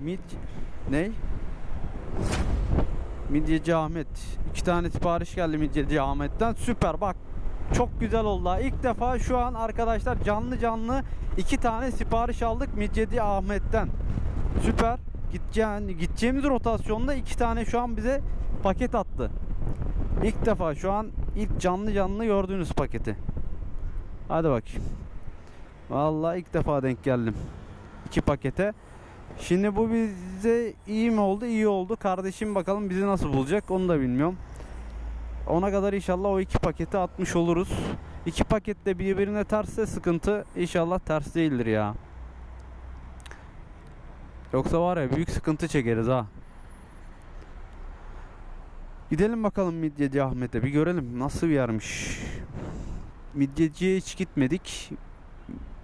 Mid ne? Midyeci Ahmet. İki tane sipariş geldi Midyeci Ahmet'ten. Süper bak. Çok güzel oldu. İlk defa şu an arkadaşlar canlı canlı iki tane sipariş aldık Midyeci Ahmet'ten. Süper. Gideceğin, gideceğimiz rotasyonda iki tane şu an bize paket attı. İlk defa şu an ilk canlı canlı gördüğünüz paketi. Hadi bakayım. Vallahi ilk defa denk geldim. iki pakete. Şimdi bu bize iyi mi oldu? İyi oldu. Kardeşim bakalım bizi nasıl bulacak onu da bilmiyorum. Ona kadar inşallah o iki paketi atmış oluruz. İki paket de birbirine tersse sıkıntı. İnşallah ters değildir ya. Yoksa var ya büyük sıkıntı çekeriz ha. Gidelim bakalım Midyeci Ahmet'e bir görelim nasıl bir yermiş. Midyeciye hiç gitmedik.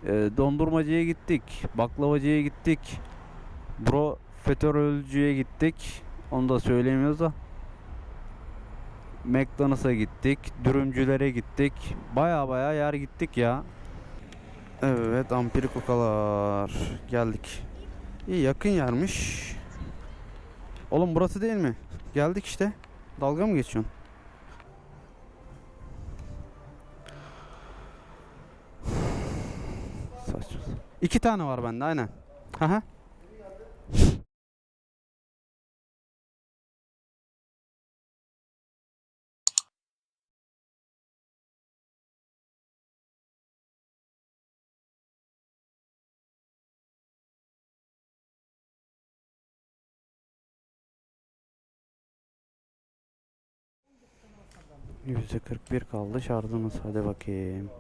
Ee, dondurmacıya gittik. Baklavacıya gittik. Bro Fetörölcüye gittik. Onu da söyleyemiyoruz da. McDonald's'a gittik. Dürümcülere gittik. Baya baya yer gittik ya. Evet ampiri kokalar. Geldik. İyi yakın yermiş. Oğlum burası değil mi? Geldik işte. Dalga mı geçiyorsun? Saçma. İki tane var bende aynen. Aha. 41 kaldı şarjımız. Hadi bakayım.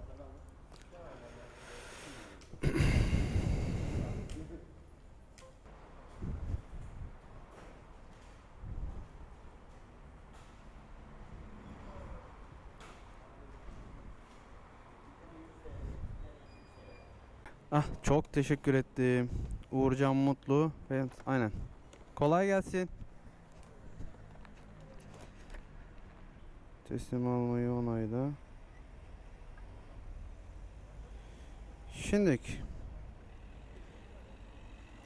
Ah çok teşekkür ettim. Uğurcan Mutlu. Aynen. Kolay gelsin. Teslim almayı onayla. Şimdiki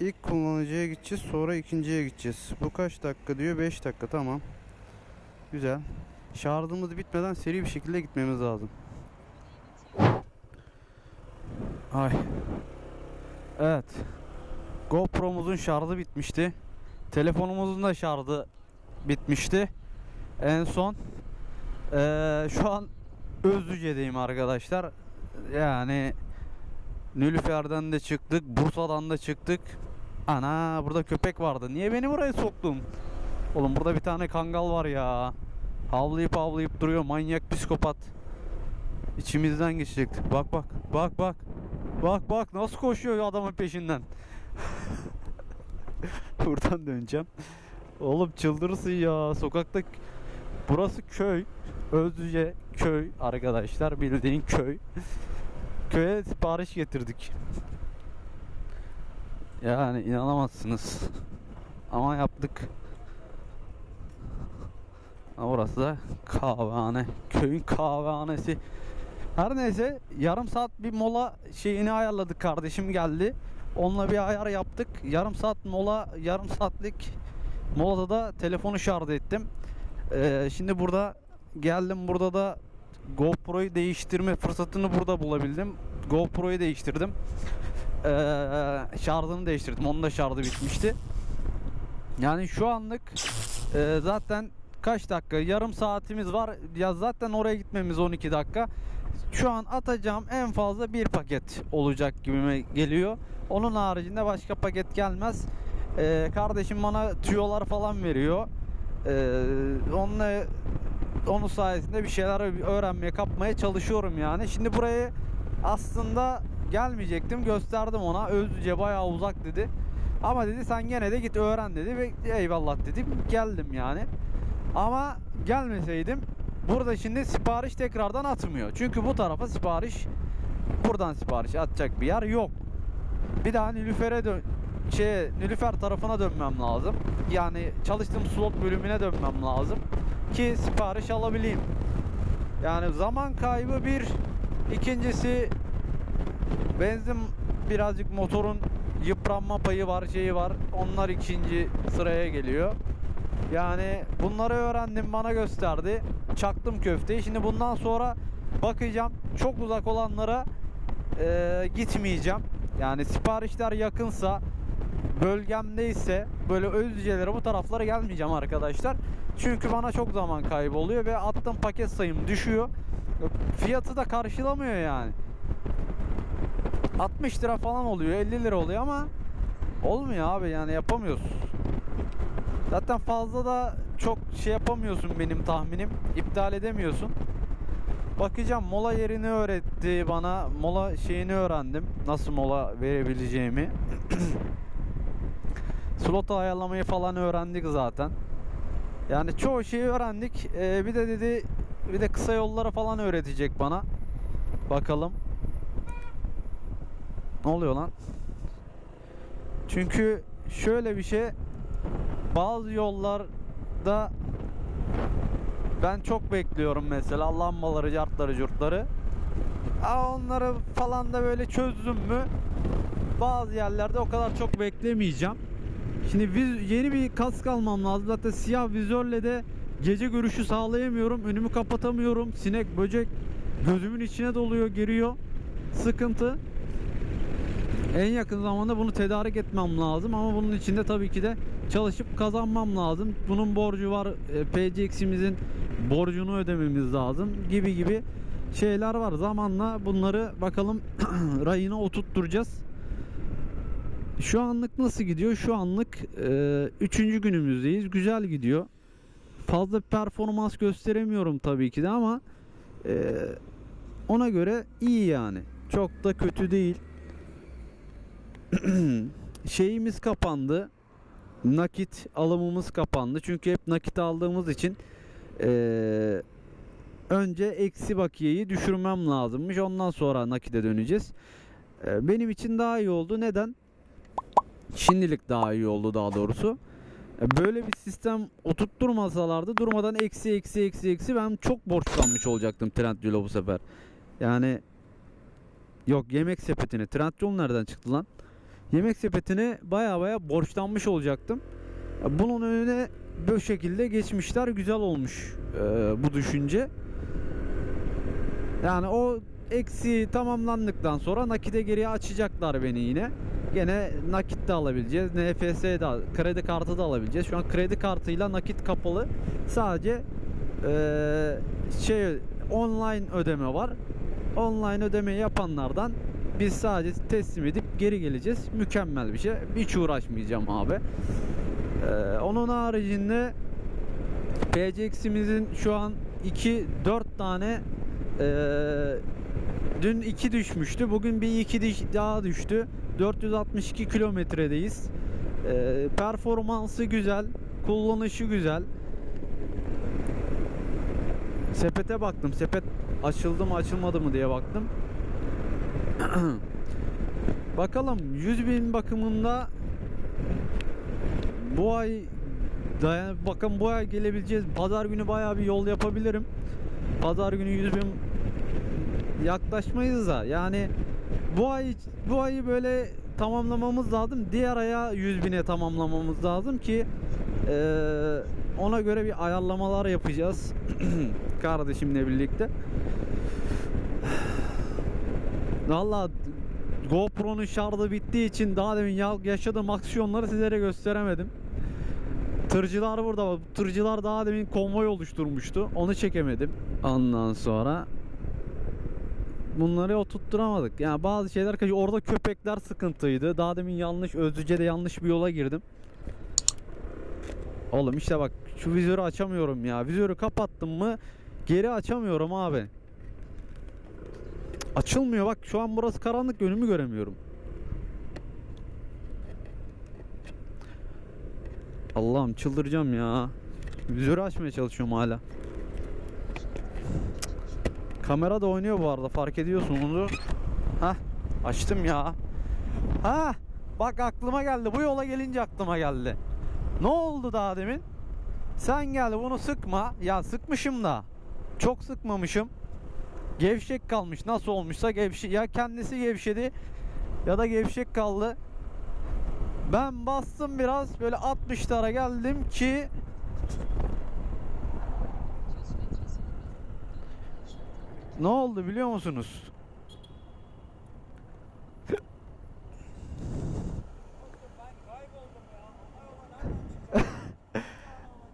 ilk kullanıcıya gideceğiz sonra ikinciye gideceğiz. Bu kaç dakika diyor? 5 dakika tamam. Güzel. Şarjımız bitmeden seri bir şekilde gitmemiz lazım. Ay. Evet. GoPro'muzun şarjı bitmişti. Telefonumuzun da şarjı bitmişti. En son eee, şu an Özlüce'deyim arkadaşlar. Yani Nülüfer'den de çıktık, Bursa'dan da çıktık. Ana burada köpek vardı. Niye beni buraya soktun? Oğlum burada bir tane kangal var ya. Havlayıp havlayıp duruyor manyak psikopat. İçimizden geçecektik. Bak bak bak bak. Bak bak nasıl koşuyor adamın peşinden. Buradan döneceğim. Oğlum çıldırırsın ya. Sokakta burası köy. Özlüce köy arkadaşlar. Bildiğin köy. Köye sipariş getirdik. Yani inanamazsınız. Ama yaptık. Orası da kahvehane. Köyün kahvehanesi. Her neyse yarım saat bir mola şeyini ayarladık kardeşim geldi. Onunla bir ayar yaptık. Yarım saat mola, yarım saatlik molada da telefonu şarj ettim. Ee, şimdi burada geldim burada da GoPro'yu değiştirme fırsatını burada bulabildim. GoPro'yu değiştirdim. Ee, şarjını değiştirdim. Onun da şarjı bitmişti. Yani şu anlık e, zaten kaç dakika? Yarım saatimiz var. Ya zaten oraya gitmemiz 12 dakika. Şu an atacağım en fazla bir paket olacak gibime geliyor. Onun haricinde başka paket gelmez. Ee, kardeşim bana tüyolar falan veriyor. Ee, onunla onun sayesinde bir şeyler öğrenmeye, kapmaya çalışıyorum yani. Şimdi buraya aslında gelmeyecektim. Gösterdim ona. Özlüce bayağı uzak dedi. Ama dedi sen gene de git öğren dedi ve eyvallah dedim. Geldim yani. Ama gelmeseydim burada şimdi sipariş tekrardan atmıyor. Çünkü bu tarafa sipariş buradan sipariş atacak bir yer yok. Bir daha Nilüfer'e dön şey Nilüfer tarafına dönmem lazım. Yani çalıştığım slot bölümüne dönmem lazım ki sipariş alabileyim. Yani zaman kaybı bir. İkincisi benzin birazcık motorun yıpranma payı var, şeyi var. Onlar ikinci sıraya geliyor. Yani bunları öğrendim, bana gösterdi. Çaktım köfteyi. Şimdi bundan sonra bakacağım. Çok uzak olanlara eee, gitmeyeceğim. Yani siparişler yakınsa, bölgemdeyse böyle Özce'lere bu taraflara gelmeyeceğim arkadaşlar. Çünkü bana çok zaman kaybı oluyor ve attığım paket sayım düşüyor. Fiyatı da karşılamıyor yani. 60 lira falan oluyor, 50 lira oluyor ama olmuyor abi yani yapamıyorsun. Zaten fazla da çok şey yapamıyorsun benim tahminim. İptal edemiyorsun. Bakacağım mola yerini öğretti bana. Mola şeyini öğrendim. Nasıl mola verebileceğimi. Slot ayarlamayı falan öğrendik zaten. Yani çoğu şeyi öğrendik. Ee, bir de dedi bir de kısa yolları falan öğretecek bana. Bakalım. Ne oluyor lan? Çünkü şöyle bir şey bazı yollarda ben çok bekliyorum mesela lambaları, cartları, curtları. Aa, onları falan da böyle çözdüm mü bazı yerlerde o kadar çok beklemeyeceğim. Şimdi viz- yeni bir kask almam lazım. Zaten siyah vizörle de gece görüşü sağlayamıyorum. Önümü kapatamıyorum. Sinek, böcek gözümün içine doluyor, giriyor. Sıkıntı. En yakın zamanda bunu tedarik etmem lazım ama bunun için de tabii ki de çalışıp kazanmam lazım. Bunun borcu var. E, PCX'imizin borcunu ödememiz lazım gibi gibi şeyler var. Zamanla bunları bakalım rayına oturtturacağız. Şu anlık nasıl gidiyor? Şu anlık e, üçüncü günümüzdeyiz. Güzel gidiyor. Fazla performans gösteremiyorum tabii ki de ama e, ona göre iyi yani. Çok da kötü değil. Şeyimiz kapandı. Nakit alımımız kapandı. Çünkü hep nakit aldığımız için e, önce eksi bakiyeyi düşürmem lazımmış. Ondan sonra nakite döneceğiz. E, benim için daha iyi oldu. Neden? Şimdilik daha iyi oldu daha doğrusu. E, Böyle bir sistem oturtturmasalardı durmadan eksi eksi eksi eksi ben çok borçlanmış olacaktım Trendyol'a bu sefer. Yani yok yemek sepetine Trendyol nereden çıktı lan? Yemek sepetine baya baya borçlanmış olacaktım. E, Bunun önüne bu şekilde geçmişler güzel olmuş e, bu düşünce. Yani o eksi tamamlandıktan sonra nakite geriye açacaklar beni yine. Gene nakit de alabileceğiz. NFS de kredi kartı da alabileceğiz. Şu an kredi kartıyla nakit kapalı. Sadece eee, şey online ödeme var. Online ödeme yapanlardan biz sadece teslim edip geri geleceğiz. Mükemmel bir şey. Hiç uğraşmayacağım abi. Eee, onun haricinde PCX'imizin şu an 2 4 tane eee Dün 2 düşmüştü. Bugün bir 2 daha düştü. 462 kilometredeyiz. Ee, performansı güzel. Kullanışı güzel. Sepete baktım. Sepet açıldı mı açılmadı mı diye baktım. Bakalım 100 bin bakımında bu ay dayan bakın bu ay gelebileceğiz. Pazar günü bayağı bir yol yapabilirim. Pazar günü 100 bin yaklaşmayız da yani bu ay bu ayı böyle tamamlamamız lazım. Diğer aya 100 bine tamamlamamız lazım ki eee, ona göre bir ayarlamalar yapacağız kardeşimle birlikte. Valla GoPro'nun şarjı bittiği için daha demin ya- yaşadığım aksiyonları sizlere gösteremedim. Tırcılar burada. Tırcılar daha demin konvoy oluşturmuştu. Onu çekemedim. Ondan sonra bunları oturtturamadık. Yani bazı şeyler kaçıyor. Orada köpekler sıkıntıydı. Daha demin yanlış Özlüce'de yanlış bir yola girdim. Oğlum işte bak şu vizörü açamıyorum ya. Vizörü kapattım mı geri açamıyorum abi. Açılmıyor bak şu an burası karanlık önümü göremiyorum. Allah'ım çıldıracağım ya. Vizörü açmaya çalışıyorum hala. Kamera da oynuyor bu arada fark ediyorsun onu. Hah açtım ya. Ha bak aklıma geldi bu yola gelince aklıma geldi. Ne oldu daha demin? Sen gel bunu sıkma. Ya sıkmışım da. Çok sıkmamışım. Gevşek kalmış. Nasıl olmuşsa gevşe ya kendisi gevşedi ya da gevşek kaldı. Ben bastım biraz böyle 60'lara geldim ki Ne oldu biliyor musunuz?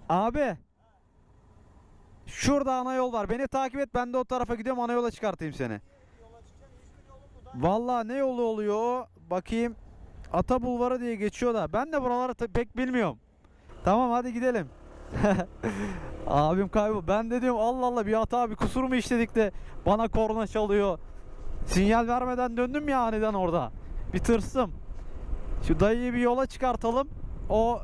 Abi Şurada ana yol var. Beni takip et. Ben de o tarafa gidiyorum. Ana yola çıkartayım seni. Vallahi ne yolu oluyor? Bakayım. Ata Bulvarı diye geçiyor da. Ben de buraları pek bilmiyorum. Tamam hadi gidelim. Abim kaybol. Ben de diyorum Allah Allah bir hata bir kusur mu işledik de bana korna çalıyor. Sinyal vermeden döndüm ya aniden orada. Bir tırstım. Şu dayıyı bir yola çıkartalım. O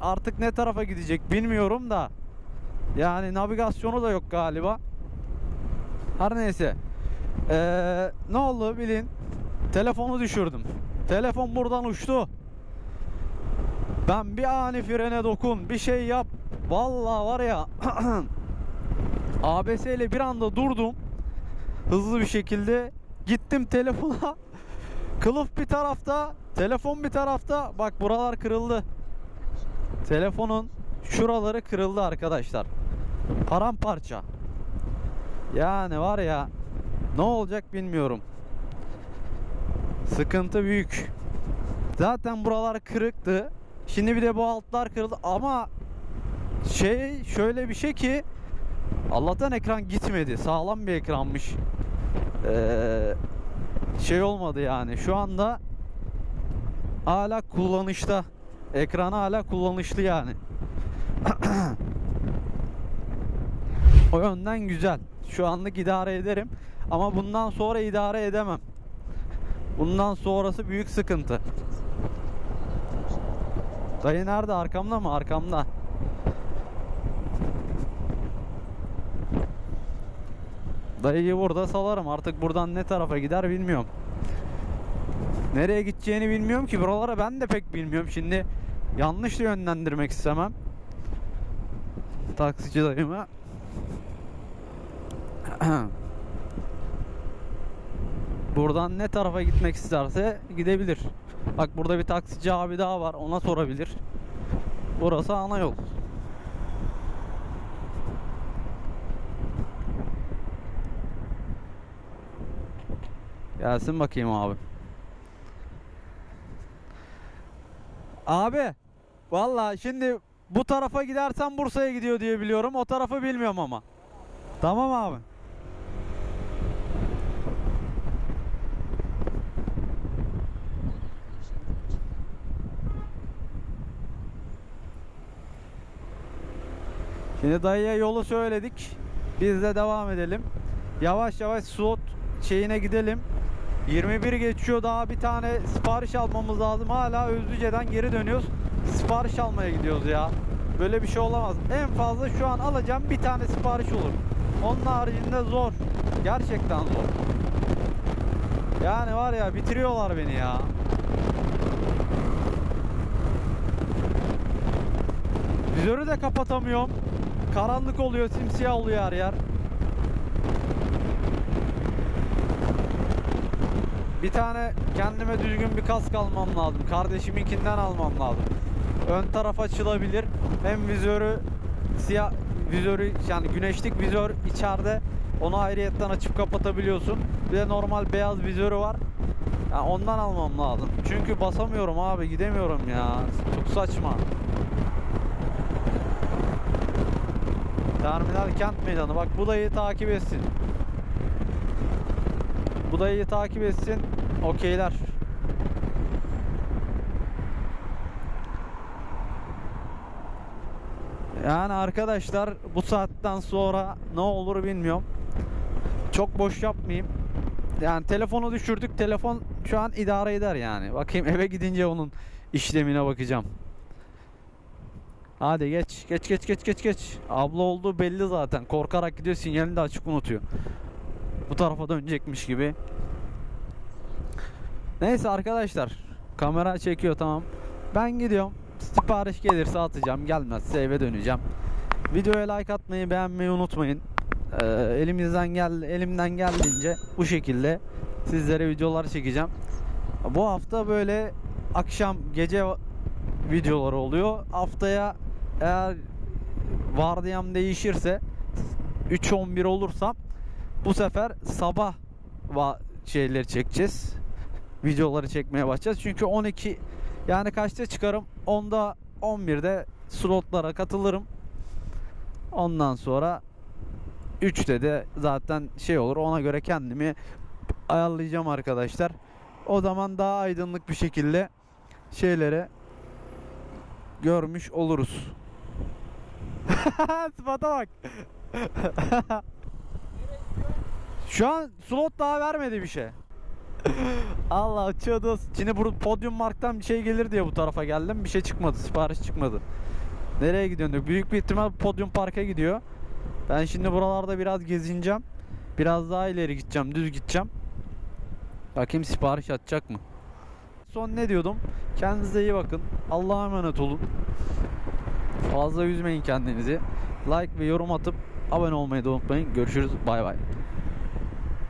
artık ne tarafa gidecek bilmiyorum da. Yani navigasyonu da yok galiba. Her neyse. Ee, ne oldu bilin. Telefonu düşürdüm. Telefon buradan uçtu. Ben bir ani frene dokun, bir şey yap. Vallahi var ya ABS ile bir anda durdum. Hızlı bir şekilde gittim telefona. Kılıf bir tarafta, telefon bir tarafta. Bak buralar kırıldı. Telefonun şuraları kırıldı arkadaşlar. Paramparça. Yani var ya ne olacak bilmiyorum. Sıkıntı büyük. Zaten buralar kırıktı. Şimdi bir de bu altlar kırıldı ama şey şöyle bir şey ki Allah'tan ekran gitmedi. Sağlam bir ekranmış. Ee, şey olmadı yani. Şu anda hala kullanışta. Ekranı hala kullanışlı yani. o yönden güzel. Şu anlık idare ederim. Ama bundan sonra idare edemem. Bundan sonrası büyük sıkıntı. Dayı nerede? Arkamda mı? Arkamda. Dayıyı burada salarım. Artık buradan ne tarafa gider bilmiyorum. Nereye gideceğini bilmiyorum ki. Buralara ben de pek bilmiyorum. Şimdi yanlış yönlendirmek istemem. Taksici dayımı. Buradan ne tarafa gitmek isterse gidebilir. Bak burada bir taksici abi daha var. Ona sorabilir. Burası ana yol. Gelsin bakayım abi. Abi Vallahi şimdi bu tarafa gidersen Bursa'ya gidiyor diye biliyorum. O tarafı bilmiyorum ama. Tamam abi. Şimdi dayıya yolu söyledik. Biz de devam edelim. Yavaş yavaş slot şeyine gidelim. 21 geçiyor daha bir tane sipariş almamız lazım. Hala Özlüce'den geri dönüyoruz. Sipariş almaya gidiyoruz ya. Böyle bir şey olamaz. En fazla şu an alacağım bir tane sipariş olur. Onun haricinde zor. Gerçekten zor. Yani var ya bitiriyorlar beni ya. Vizörü de kapatamıyorum. Karanlık oluyor, simsiyah oluyor her yer. Bir tane kendime düzgün bir kask almam lazım. Kardeşiminkinden almam lazım. Ön taraf açılabilir. Hem vizörü siyah vizörü yani güneşlik vizör içeride onu ayrıyetten açıp kapatabiliyorsun. Bir de normal beyaz vizörü var. Yani ondan almam lazım. Çünkü basamıyorum abi gidemiyorum ya. Çok saçma. Terminal kent meydanı. Bak bu dayıyı takip etsin. Bu dayıyı takip etsin. Okeyler. Yani arkadaşlar bu saatten sonra ne olur bilmiyorum. Çok boş yapmayayım. Yani telefonu düşürdük. Telefon şu an idare eder yani. Bakayım eve gidince onun işlemine bakacağım. Hadi geç. Geç geç geç geç geç. Abla olduğu belli zaten. Korkarak gidiyor sinyalini de açık unutuyor. Bu tarafa dönecekmiş gibi. Neyse arkadaşlar. Kamera çekiyor tamam. Ben gidiyorum. Sipariş gelirse atacağım. Gelmezse eve döneceğim. Videoya like atmayı, beğenmeyi unutmayın. Ee, elimizden gel elimden geldiğince bu şekilde sizlere videolar çekeceğim. Bu hafta böyle akşam gece videoları oluyor. Haftaya eğer vardiyam değişirse 3-11 olursam bu sefer sabah şeyleri çekeceğiz. Videoları çekmeye başlayacağız. Çünkü 12 yani kaçta çıkarım? 10'da 11'de slotlara katılırım. Ondan sonra 3'te de zaten şey olur. Ona göre kendimi ayarlayacağım arkadaşlar. O zaman daha aydınlık bir şekilde şeyleri görmüş oluruz. Sıfata bak. Şu an slot daha vermedi bir şey. Allah uçuyordu. Şimdi bu Podium Mark'tan bir şey gelir diye bu tarafa geldim. Bir şey çıkmadı. Sipariş çıkmadı. Nereye gidiyorsun? diyor. Büyük bir ihtimal Podium Park'a gidiyor. Ben şimdi buralarda biraz gezineceğim. Biraz daha ileri gideceğim. Düz gideceğim. Bakayım sipariş atacak mı? Son ne diyordum? Kendinize iyi bakın. Allah'a emanet olun. Fazla üzmeyin kendinizi. Like ve yorum atıp abone olmayı da unutmayın. Görüşürüz. Bay bay.